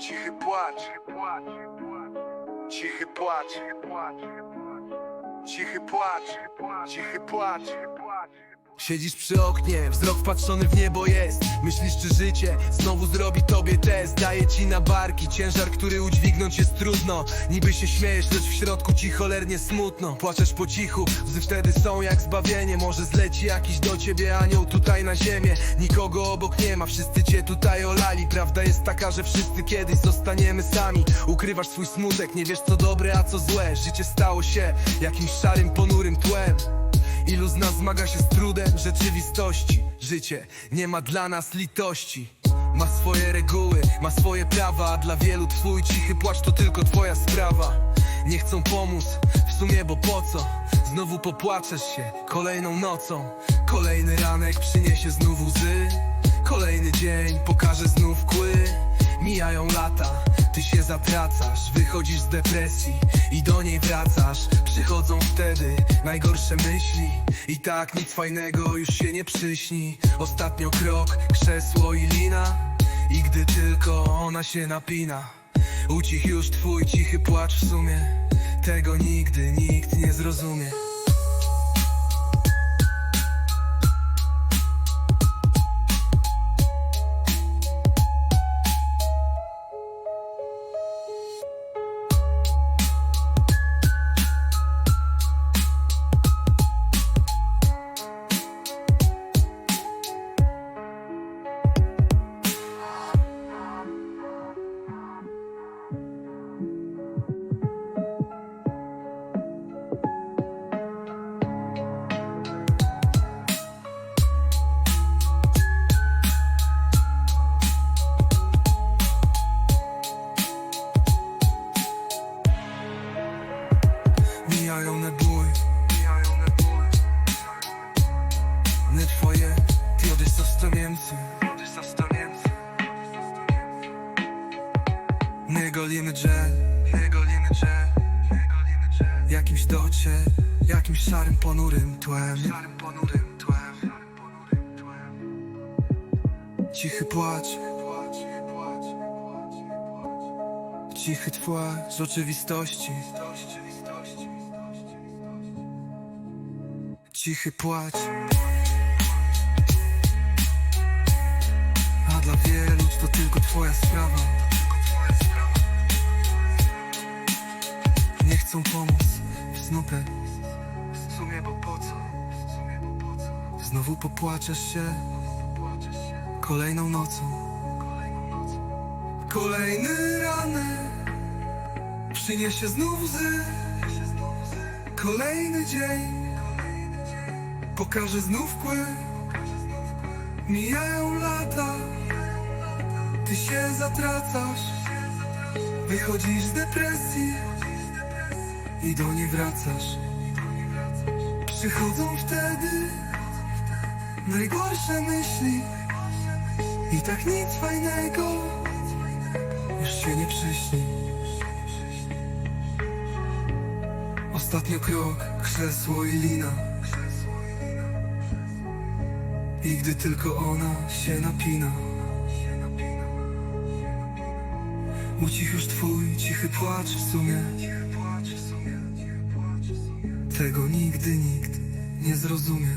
Cichy płacz, cichy płacz, cichy płacz, cichy płacz. Siedzisz przy oknie, wzrok wpatrzony w niebo jest. Myślisz czy życie znowu zrobi tobie test? Daje ci na barki ciężar, który udźwignąć jest trudno. Niby się śmiejesz, lecz w środku ci cholernie smutno. Płaczesz po cichu, łzy wtedy są jak zbawienie. Może zleci jakiś do ciebie anioł tutaj na ziemię. Nikogo obok nie ma, wszyscy cię tutaj olali. Prawda jest taka, że wszyscy kiedyś zostaniemy sami. Ukrywasz swój smutek, nie wiesz co dobre, a co złe. Życie stało się jakimś szarym, ponurym tłem Ilu z nas zmaga się z trudem rzeczywistości? Życie nie ma dla nas litości. Ma swoje reguły, ma swoje prawa. A dla wielu twój cichy płacz to tylko twoja sprawa. Nie chcą pomóc, w sumie bo po co? Znowu popłaczesz się kolejną nocą. Kolejny ranek przyniesie znów łzy. Kolejny dzień pokaże znów kły. Mijają lata, ty się zatracasz Wychodzisz z depresji i do niej wracasz. Przychodzą wtedy najgorsze myśli I tak nic fajnego już się nie przyśni. Ostatnio krok, krzesło i lina I gdy tylko ona się napina Ucich już twój cichy płacz w sumie. Tego nigdy nikt nie zrozumie Nie golimy drzew Jakimś docie, jakimś szarym, ponurym tłem. Cichy płacz. Cichy twarz rzeczywistości Cichy płacz. A dla wielu to tylko twoja sprawa chcą pomóc w snupę. W sumie bo po co? Znowu popłaczesz się Kolejną nocą. Kolejny ranek Przyniesie znów łzy. Kolejny dzień Pokaże znów kły. Mijają lata Ty się zatracasz Wychodzisz z depresji I do niej wracasz. Przychodzą wtedy Najgorsze myśli. I tak nic fajnego Już się nie przyśni. Ostatnio krok, krzesło i lina. I gdy tylko ona się napina. Ucich już twój cichy płacz w sumie Tego nigdy nikt nie zrozumie